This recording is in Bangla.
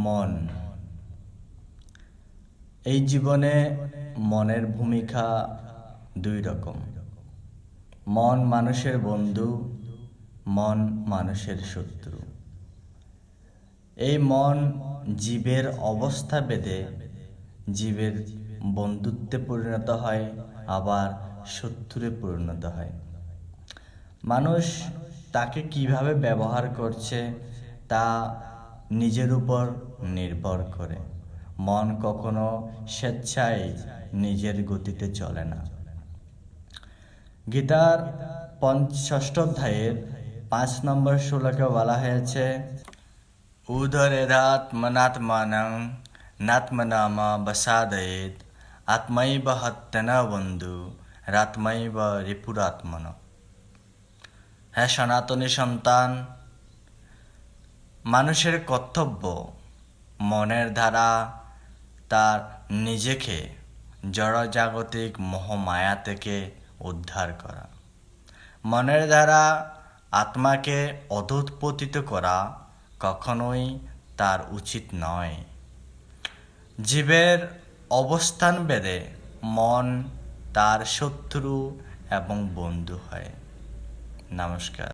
মন। এই জীবনে মনের ভূমিকা দুই রকম। মন মানুষের বন্ধু, মন মানুষের শত্রু। এই মন জীবের অবস্থা বেঁধে জীবের বন্ধুত্বে পরিণত হয়, আবার শত্রুরে পরিণত হয়। মানুষ তাকে কীভাবে ব্যবহার করছে তা নিজের উপর নির্ভর করে। মন কখনো স্বেচ্ছায় নিজের গতিতে চলে না। গীতার পঞ্চষ্ট অধ্যায়ের পাঁচ নম্বর শ্লোকে বলা হয়েছে উদরেরাত্মনাত্মানং নাত্মনামা বসাদয়েত আত্মাইব হত্যন বন্ধু রাত্মাইব রিপুরাত্মন। হ্যাঁ সনাতনী সন্তান মানুষের কর্তব্য মনের দ্বারা তার নিজেকে জড়জাগতিক মোহমায়া থেকে উদ্ধার করা। মনের দ্বারা আত্মাকে অধুৎপতিত করা কখনোই তার উচিত নয়। জীবের অবস্থান বেদে মন, তার শত্রু এবং বন্ধু হয়। নমস্কার।